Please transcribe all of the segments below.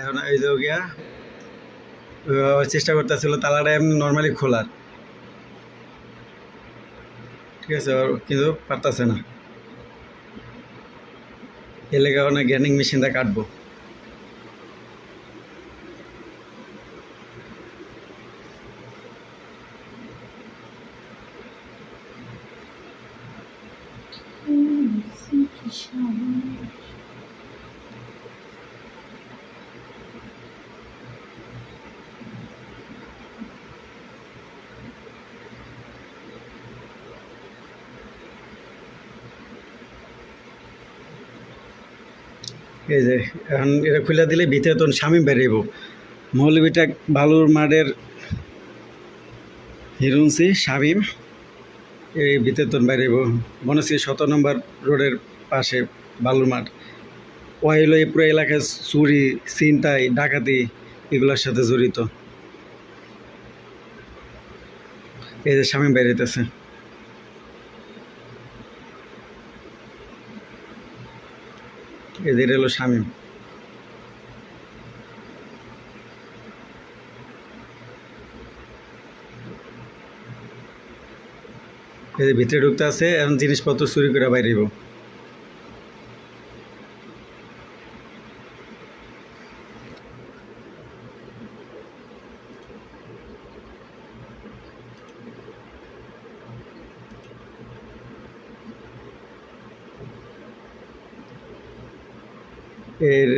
এখন এই যে গিয়া চেষ্টা করতেছিল, তালাটা এমনি নর্মালি খোলার। ঠিক আছে কিন্তু পারতাছে না। এলে কারণে গ্যানিং মেশিনটা কাটবো। এই যে, এখন এটা খুলে দিলে ভিতরে তখন স্বামী বেরিয়েব মৌলবীটা বালুর মাঠের হিরুনসি, শামিম। এই ভিতরে তখন বেরিয়েব মনশ্রী শত নম্বর রোডের পাশে বালুর মাঠ। ওয়াইল এই পুরো এলাকায় চুরি, ছিনতাই, ডাকাতি এগুলোর সাথে জড়িত। এই যে স্বামী বেরিয়েতেছে এদের হলো শামীম। এদের ভিতরে ঢুকতে আছে এখন জিনিসপত্র চুরি করে বাইরেব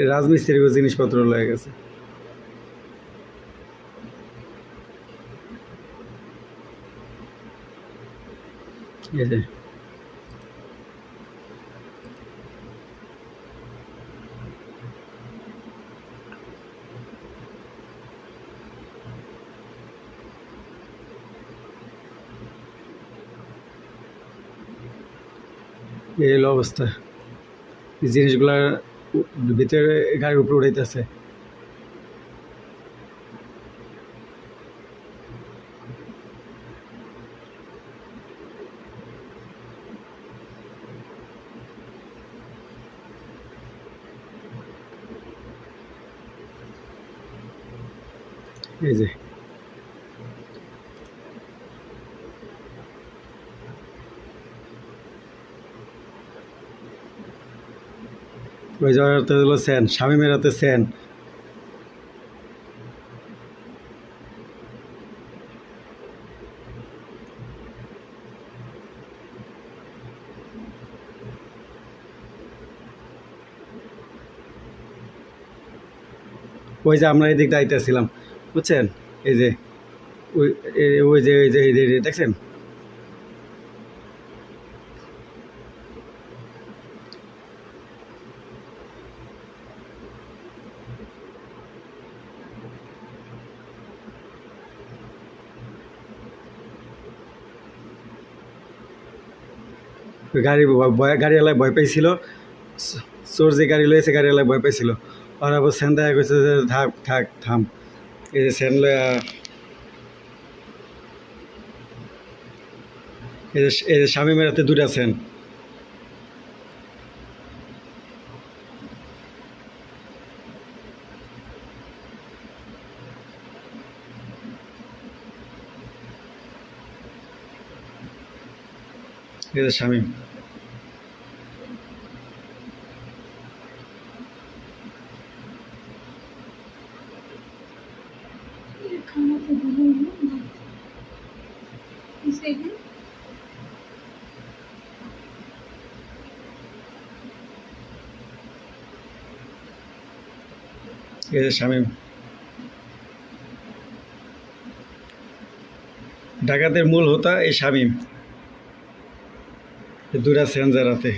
রাজমিস্ত্রির জিনিসপত্র লয়ে গেছে। এই যে। এই হলো অবস্থা। এই জিনিসগুলা উ- ভিতরে গাড়ির উপরে উড়াইতেছে। এই যে। ওই হলো সেন স্বামীমের হাতে সেন। ওই যে আমরা এই দিকটা আইতেছিলাম, বুঝছেন? এই যে, ওই ওই যে, এই যে এই যে, দেখছেন? গাড়ি গাড়িওয়ালায় ভয় পাইছিল। চোর যে গাড়ি লয়েছে গাড়িওয়ালায় ভয় পাইছিল। আর আবার সেন দেখা গেছে যে, থাক থাক, থাম। এই যে সেন লয়া এই যে স্বামী মেরাতে দুটা সেন স্বামী। খাওয়াতে দিল সেগুলো? এই যে শামীম ডাকাতের মূল হতা এই শামীম দুরা সেঞ্জারাতে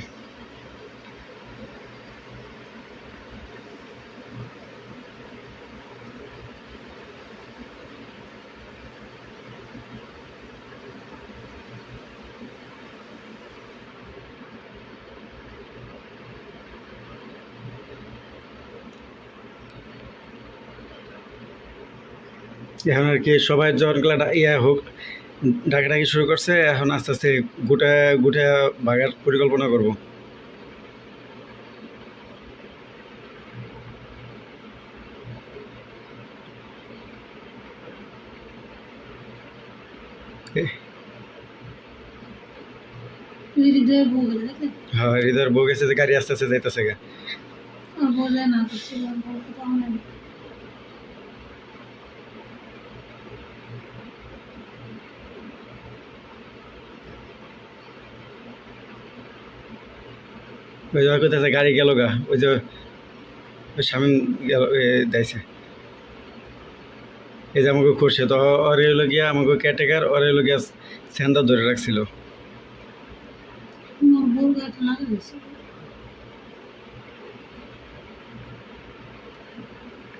এখন আর কি সবাই জনগুলা ইয়া হোক ডাকাডাকি শুরু করছে এখন আস্তে আস্তে গোটা গোটা ভাগার পরিকল্পনা করব। হৃদয় হ্যাঁ, হৃদয়ের বউ গেছে যে গাড়ি আস্তে আস্তে যাইতেছে ওই যে কোথাছে গাড়ি গেল গা। ওই যে ওই স্বামী গেল যাইছে। এই যে আমাকে খুঁজছে তো ওরে হলো গিয়া আমাকে ক্যাটেকার ওরে হলো গিয়া সেন্দার ধরে রাখছিল।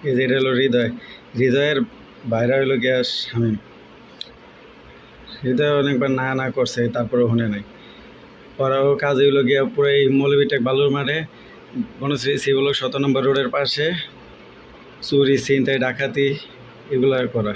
এই যে এটা হলো হৃদয়। হৃদয়ের বাইরে হলো গিয়া স্বামী। হৃদয় অনেকবার না না করছে তারপরে শুনে নাই। ওরাও কাজে হলো গিয়া পুরো এই মৌলভীটেক বালুর মাঠে, বনশ্রী সিভিল শত নম্বর রোডের পাশে, চুরি, ছিনতাই, ডাকাতি, এগুলো করা।